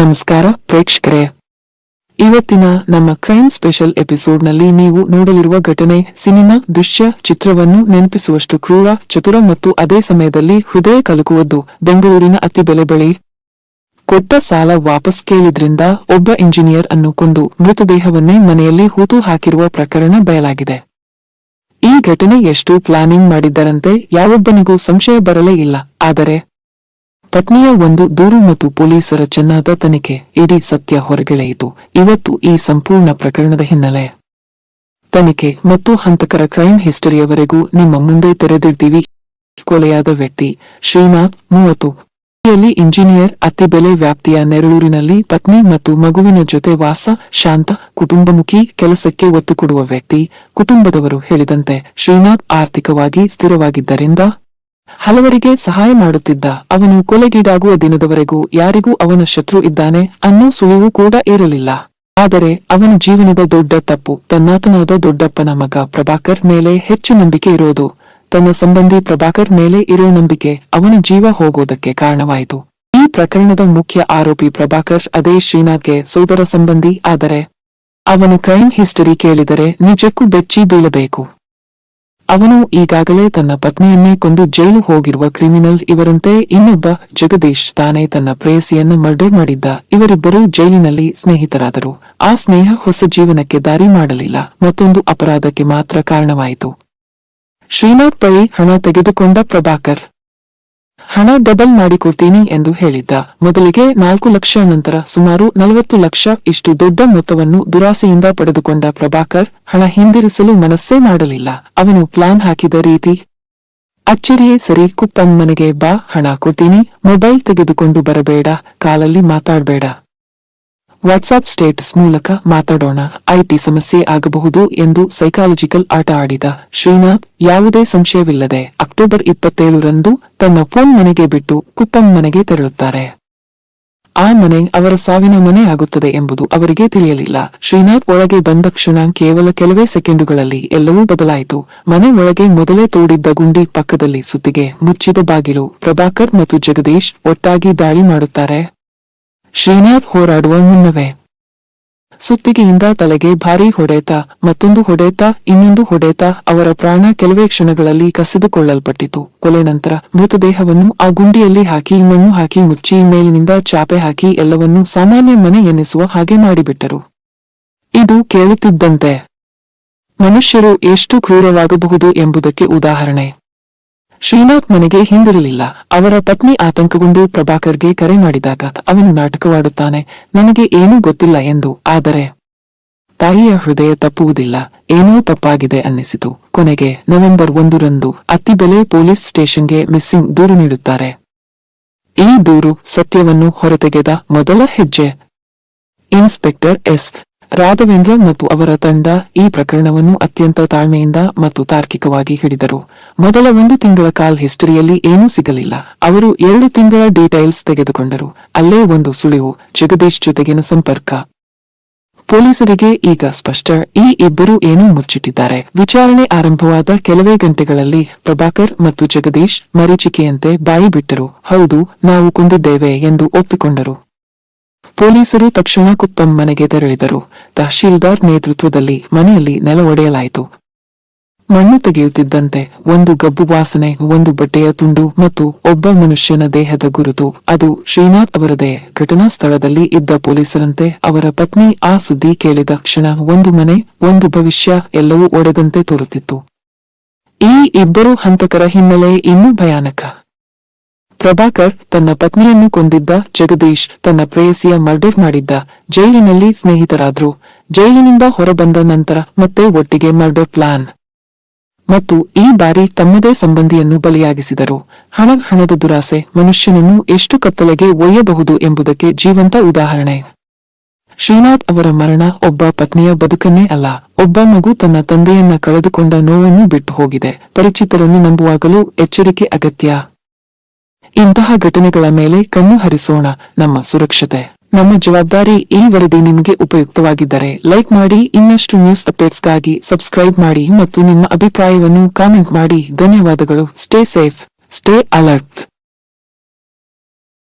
ನಮಸ್ಕಾರ, ಪ್ರೇಕ್ಷಕರೇ. ಇವತ್ತಿನ ನಮ್ಮ ಕ್ರೈಮ್ ಸ್ಪೆಷಲ್ ಎಪಿಸೋಡ್ನಲ್ಲಿ ನೀವು ನೋಡಲಿರುವ ಘಟನೆ, ಸಿನಿಮಾ, ದೃಶ್ಯ, ಚಿತ್ರವನ್ನು ನೆನಪಿಸುವಷ್ಟು ಕ್ರೂರ, ಚತುರ ಮತ್ತು ಅದೇ ಸಮಯದಲ್ಲಿ ಹೃದಯ ಕಲಕುವದ್ದು. ಬೆಂಗಳೂರಿನ ಅತಿ ಬೆಲೆ ಬಳಿ. ಕೊಟ್ಟ ಸಾಲ ವಾಪಸ್ ಕೇಳಿದ್ರಿಂದ ಒಬ್ಬ ಇಂಜಿನಿಯರ್ ಅನ್ನು ಕೊಂದು ಮೃತದೇಹವನ್ನೇ ಮನೆಯಲ್ಲಿ ಹೂತು ಹಾಕಿರುವ ಪ್ರಕರಣ ಬಯಲಾಗಿದೆ. ಈ ಘಟನೆ ಎಷ್ಟು ಪ್ಲಾನಿಂಗ್ ಮಾಡಿದ್ದರಂತೆ ಯಾವೊಬ್ಬನಿಗೂ ಸಂಶಯ ಬರಲೇ ಇಲ್ಲ. ಆದರೆ ಪತ್ನಿಯ ಒಂದು ದೂರು ಮತ್ತು ಪೊಲೀಸರ ಚೆನ್ನಾದ ತನಿಖೆ ಇಡೀ ಸತ್ಯ ಹೊರಗೆಳೆಯಿತು. ಇವತ್ತು ಈ ಸಂಪೂರ್ಣ ಪ್ರಕರಣದ ಹಿನ್ನೆಲೆ. ತನಿಖೆ ಮತ್ತು ಹಂತಕರ ಕ್ರೈಮ್ ಹಿಸ್ಟರಿಯವರೆಗೂ ನಿಮ್ಮ ಮುಂದೆ ತೆರೆದಿಡ್ತೀವಿ. ಕೊಲೆಯಾದ ವ್ಯಕ್ತಿ, ಶ್ರೀನಾಥ್, ಮೂವತ್ತು. ಯಲ್ಲಿ ಇಂಜಿನಿಯರ್ ಅತಿಬೆಲೆ ವ್ಯಾಪ್ತಿಯ ನೆರಳೂರಿನಲ್ಲಿ ಪತ್ನಿ ಮತ್ತು ಮಗುವಿನ ಜೊತೆ ವಾಸ, ಶಾಂತ, ಕುಟುಂಬಮುಖಿ, ಕೆಲಸಕ್ಕೆ ಒತ್ತು ಕೊಡುವ ವ್ಯಕ್ತಿ, ಕುಟುಂಬದವರು ಹೇಳಿದಂತೆ ಶ್ರೀನಾಥ್ ಆರ್ಥಿಕವಾಗಿ ಸ್ಥಿರವಾಗಿದ್ದರಿಂದ ಹಲವರಿಗೆ ಸಹಾಯ ಮಾಡುತ್ತಿದ್ದ ಅವನು ಕೊಲೆಗೀಡಾಗುವ ದಿನದವರೆಗೂ ಯಾರಿಗೂ ಅವನ ಶತ್ರು ಇದ್ದಾನೆ ಅನ್ನೋ ಸುಳಿವು ಕೂಡ ಇರಲಿಲ್ಲ. ಆದರೆ ಅವನ ಜೀವನದ ದೊಡ್ಡ ತಪ್ಪು, ತನ್ನಾತನಾದ ದೊಡ್ಡಪ್ಪನ ಮಗ ಪ್ರಭಾಕರ್ ಮೇಲೆ ಹೆಚ್ಚು ನಂಬಿಕೆ ಇರೋದು. ತನ್ನ ಸಂಬಂಧಿ ಪ್ರಭಾಕರ್ ಮೇಲೆ ಇರೋ ನಂಬಿಕೆ ಅವನ ಜೀವ ಹೋಗೋದಕ್ಕೆ ಕಾರಣವಾಯಿತು. ಈ ಪ್ರಕರಣದ ಮುಖ್ಯ ಆರೋಪಿ ಪ್ರಭಾಕರ್ ಅದೇ ಶ್ರೀನಾಥ್ಗೆ ಸೋದರ ಸಂಬಂಧಿ, ಆದರೆ ಅವನ ಕ್ರೈಮ್ ಹಿಸ್ಟರಿ ಕೇಳಿದರೆ ನಿಜಕ್ಕೂ ಬೆಚ್ಚಿ ಬೀಳಬೇಕು. ಅವನು ಈಗಾಗಲೇ ತನ್ನ ಪತ್ನಿಯನ್ನೇ ಕೊಂದು ಜೈಲು ಹೋಗಿರುವ ಕ್ರಿಮಿನಲ್ ಇವರಂತೆ ಇನ್ನೊಬ್ಬ ಜಗದೀಶ್ ತಾನೇ ತನ್ನ ಪ್ರೇಯಸಿಯನ್ನು ಮರ್ಡರ್ ಮಾಡಿದ್ದ. ಇವರಿಬ್ಬರೂ ಜೈಲಿನಲ್ಲಿ ಸ್ನೇಹಿತರಾದರು. ಆ ಸ್ನೇಹ ಹೊಸ ಜೀವನಕ್ಕೆ ದಾರಿ ಮಾಡಲಿಲ್ಲ. ಮತ್ತೊಂದು ಅಪರಾಧಕ್ಕೆ ಮಾತ್ರ ಕಾರಣವಾಯಿತು. ಶ್ರೀನಾಥ್ ಬಳಿ ಹಣ ತೆಗೆದುಕೊಂಡ ಪ್ರಭಾಕರ್. ಹಣ ಡಬಲ್ ಮಾಡಿಕೊಡ್ತೀನಿ ಎಂದು ಹೇಳಿದ್ದ. ಮೊದಲಿಗೆ ನಾಲ್ಕು ಲಕ್ಷ ನಂತರ ಸುಮಾರು ನಲವತ್ತು ಲಕ್ಷ ಇಷ್ಟು ದೊಡ್ಡ ಮೊತ್ತವನ್ನು ದುರಾಸೆಯಿಂದ ಪಡೆದುಕೊಂಡ ಪ್ರಭಾಕರ್ ಹಣ ಹಿಂದಿರಿಸಲು ಮನಸ್ಸೇ ಮಾಡಲಿಲ್ಲ. ಅವನು ಪ್ಲಾನ್ ಹಾಕಿದ ರೀತಿ, ಅಚ್ಚರಿಯೇ ಸರಿ, ಕುಪ್ಪಮ್ಮನೆಗೆ ಬಾ, ಹಣ ಕೊಡ್ತೀನಿ. ಮೊಬೈಲ್ ತೆಗೆದುಕೊಂಡು ಬರಬೇಡ, ಕಾಲಲ್ಲಿ ಮಾತಾಡ್ಬೇಡ. ವಾಟ್ಸಾಪ್ ಸ್ಟೇಟಸ್ ಮೂಲಕ ಮಾತಾಡೋಣ. ಐಟಿ ಸಮಸ್ಯೆ ಆಗಬಹುದು ಎಂದು ಸೈಕಾಲಜಿಕಲ್ ಆಟ ಆಡಿದ ಶ್ರೀನಾಥ್, ಯಾವುದೇ ಸಂಶಯವಿಲ್ಲದೆ ಅಕ್ಟೋಬರ್ ಇಪ್ಪತ್ತೇಳರಂದು ತನ್ನ ಫೋನ್ ಮನೆಗೆ ಬಿಟ್ಟು ಕುಪ್ಪಂ ಮನೆಗೆ ತೆರಳುತ್ತಾರೆ. ಆ ಮನೆ ಅವರ ಸಾವಿನ ಮನೆ ಆಗುತ್ತದೆ ಎಂಬುದು ಅವರಿಗೆ ತಿಳಿಯಲಿಲ್ಲ. ಶ್ರೀನಾಥ್ ಒಳಗೆ ಬಂದ ಕ್ಷಣ ಕೇವಲ ಕೆಲವೇ ಸೆಕೆಂಡುಗಳಲ್ಲಿ ಎಲ್ಲವೂ ಬದಲಾಯಿತು. ಮನೆ ಒಳಗೆ ಮೊದಲೇ ತೋಡಿದ್ದ ಗುಂಡಿ ಪಕ್ಕದಲ್ಲಿ ಸುತ್ತಿಗೆ ಮುಚ್ಚಿದ ಬಾಗಿಲು ಪ್ರಭಾಕರ್ ಮತ್ತು ಜಗದೀಶ್ ಒಟ್ಟಾಗಿ ದಾಳಿ ಮಾಡುತ್ತಾರೆ. ಶ್ರೀನಾಥ್ ಹೋರಾಡುವ ಮುನ್ನವೇ. ಸುತ್ತಿಗೆಯಿಂದ ತಲೆಗೆ ಭಾರೀ ಹೊಡೆತ, ಮತ್ತೊಂದು ಹೊಡೆತ, ಇನ್ನೊಂದು ಹೊಡೆತ ಅವರ ಪ್ರಾಣ ಕೆಲವೇ ಕ್ಷಣಗಳಲ್ಲಿ ಕಸಿದುಕೊಳ್ಳಲ್ಪಟ್ಟಿತು. ಕೊಲೆ ನಂತರ ಮೃತದೇಹವನ್ನು ಆ ಗುಂಡಿಯಲ್ಲಿ ಹಾಕಿ, ಮಣ್ಣು ಹಾಕಿ ಮುಚ್ಚಿ, ಮೇಲಿನಿಂದ ಚಾಪೆ ಹಾಕಿ ಎಲ್ಲವನ್ನೂ ಸಾಮಾನ್ಯ ಮನೆ ಎನ್ನಿಸುವ ಹಾಗೆ ಮಾಡಿಬಿಟ್ಟರು. ಇದು ಕೇಳುತ್ತಿದ್ದಂತೆ ಮನುಷ್ಯರು ಎಷ್ಟು ಕ್ರೂರವಾಗಬಹುದು ಎಂಬುದಕ್ಕೆ ಉದಾಹರಣೆ. ಶ್ರೀನಾಥ್ ಮನೆಗೆ ಹಿಂದಿರಲಿಲ್ಲ. ಅವರ ಪತ್ನಿ ಆತಂಕಗೊಂಡು ಪ್ರಭಾಕರ್ಗೆ ಕರೆ ಮಾಡಿದಾಗ ಅವನು ನಾಟಕವಾಡುತ್ತಾನೆ. ನನಗೆ ಏನೂ ಗೊತ್ತಿಲ್ಲ ಎಂದು. ಆದರೆ ತಾಯಿಯ ಹೃದಯ ತಪ್ಪುವುದಿಲ್ಲ. ಏನೋ ತಪ್ಪಾಗಿದೆ ಅನ್ನಿಸಿತು. ಕೊನೆಗೆ ನವೆಂಬರ್ ಒಂದರಂದು ಅತ್ತಿಬೆಲೆ ಪೊಲೀಸ್ ಸ್ಟೇಷನ್ಗೆ ಮಿಸ್ಸಿಂಗ್ ದೂರು ನೀಡುತ್ತಾರೆ. ಈ ದೂರು ಸತ್ಯವನ್ನು ಹೊರತೆಗೆದ ಮೊದಲ ಹೆಜ್ಜೆ. Inspector S. ರಾಘವೇಂದ್ರ ಮತ್ತು ಅವರ ತಂಡ ಈ ಪ್ರಕರಣವನ್ನು ಅತ್ಯಂತ ತಾಳ್ಮೆಯಿಂದ ಮತ್ತು ತಾರ್ಕಿಕವಾಗಿ ಹಿಡಿದರು. ಮೊದಲ ಒಂದು ತಿಂಗಳ ಕಾಲ್ ಹಿಸ್ಟರಿಯಲ್ಲಿ ಏನೂ ಸಿಗಲಿಲ್ಲ. ಅವರು ಎರಡು ತಿಂಗಳ ಡೀಟೈಲ್ಸ್ ತೆಗೆದುಕೊಂಡರು. ಅಲ್ಲೇ ಒಂದು ಸುಳಿವು, ಜಗದೀಶ್ ಜೊತೆಗಿನ ಸಂಪರ್ಕ. ಪೊಲೀಸರಿಗೆ ಈಗ ಸ್ಪಷ್ಟ, ಈ ಇಬ್ಬರು ಏನೂ ಮುಚ್ಚಿಟ್ಟಿದ್ದಾರೆ. ವಿಚಾರಣೆ ಆರಂಭವಾದ ಕೆಲವೇ ಗಂಟೆಗಳಲ್ಲಿ ಪ್ರಭಾಕರ್ ಮತ್ತು ಜಗದೀಶ್ ಮರೀಚಿಕೆಯಂತೆ ಬಾಯಿ ಬಿಟ್ಟರು. ಹೌದು, ನಾವು ಕುಂದಿದ್ದೇವೆ ಎಂದು ಒಪ್ಪಿಕೊಂಡರು. ಪೊಲೀಸರು ತಕ್ಷಣ ಕುಪ್ಪಂ ಮನೆಗೆ ತೆರಳಿದರು. ತಹಶೀಲ್ದಾರ್ ನೇತೃತ್ವದಲ್ಲಿ ಮನೆಯಲ್ಲಿ ನೆಲ ಒಡೆಯಲಾಯಿತು. ಮಣ್ಣು ತೆಗೆಯುತ್ತಿದ್ದಂತೆ ಒಂದು ಗಬ್ಬು ವಾಸನೆ, ಒಂದು ಬಟ್ಟೆಯ ತುಂಡು ಮತ್ತು ಒಬ್ಬ ಮನುಷ್ಯನ ದೇಹದ ಗುರುತು. ಅದು ಶ್ರೀನಾಥ್ ಅವರದೇ. ಘಟನಾ ಸ್ಥಳದಲ್ಲಿ ಇದ್ದ ಪೊಲೀಸರಂತೆ ಅವರ ಪತ್ನಿ ಆ ಸುದ್ದಿ ಕೇಳಿದ ಕ್ಷಣ ಒಂದು ಮನೆ, ಒಂದು ಭವಿಷ್ಯ ಎಲ್ಲವೂ ಒಡೆದಂತೆ ತೋರುತ್ತಿತ್ತು. ಈ ಇಬ್ಬರು ಹಂತಕರ ಹಿನ್ನೆಲೆ ಇನ್ನೂ ಭಯಾನಕ. ಪ್ರಭಾಕರ್ ತನ್ನ ಪತ್ನಿಯನ್ನು ಕೊಂದಿದ್ದ ಜಗದೀಶ್ ತನ್ನ ಪ್ರೇಯಸಿಯ ಮರ್ಡರ್ ಮಾಡಿದ್ದ ಜೈಲಿನಲ್ಲಿ ಸ್ನೇಹಿತರಾದ್ರು. ಜೈಲಿನಿಂದ ಹೊರಬಂದ ನಂತರ ಮತ್ತೆ ಒಟ್ಟಿಗೆ ಮರ್ಡರ್ ಪ್ಲಾನ್. ಮತ್ತು ಈ ಬಾರಿ ತಮ್ಮದೇ ಸಂಬಂಧಿಯನ್ನು ಬಲಿಯಾಗಿಸಿದರು. ಹಣ ಹಣದ ದುರಾಸೆ ಮನುಷ್ಯನನ್ನು ಎಷ್ಟು ಕತ್ತಲೆಗೆ ಒಯ್ಯಬಹುದು ಎಂಬುದಕ್ಕೆ ಜೀವಂತ ಉದಾಹರಣೆ. ಶ್ರೀನಾಥ್ ಅವರ ಮರಣ ಒಬ್ಬ ಪತ್ನಿಯ ಬದುಕನ್ನೇ ಅಲ್ಲ, ಒಬ್ಬ ಮಗು ತನ್ನ ತಂದೆಯನ್ನ ಕಳೆದುಕೊಂಡ ನೋವನ್ನು ಬಿಟ್ಟು ಹೋಗಿದೆ. ಪರಿಚಿತರನ್ನು ನಂಬುವಾಗಲೂ ಎಚ್ಚರಿಕೆ ಅಗತ್ಯ. ಇಂತಹ ಘಟನೆಗಳ ಮೇಲೆ ಕಣ್ಣು ಹರಿಸೋಣ. ನಮ್ಮ ಸುರಕ್ಷತೆ. ನಮ್ಮ ಜವಾಬ್ದಾರಿ ಈ ವರದಿ ನಿಮಗೆ ಉಪಯುಕ್ತವಾಗಿದ್ದರೆ ಲೈಕ್ ಮಾಡಿ, ಇನ್ನಷ್ಟು ನ್ಯೂಸ್ ಅಪ್ಡೇಟ್ಸ್ಗಾಗಿ ಸಬ್ಸ್ಕ್ರೈಬ್ ಮಾಡಿ ಮತ್ತು ನಿಮ್ಮ ಅಭಿಪ್ರಾಯವನ್ನು ಕಾಮೆಂಟ್ ಮಾಡಿ. ಧನ್ಯವಾದಗಳು. Stay safe. Stay alert.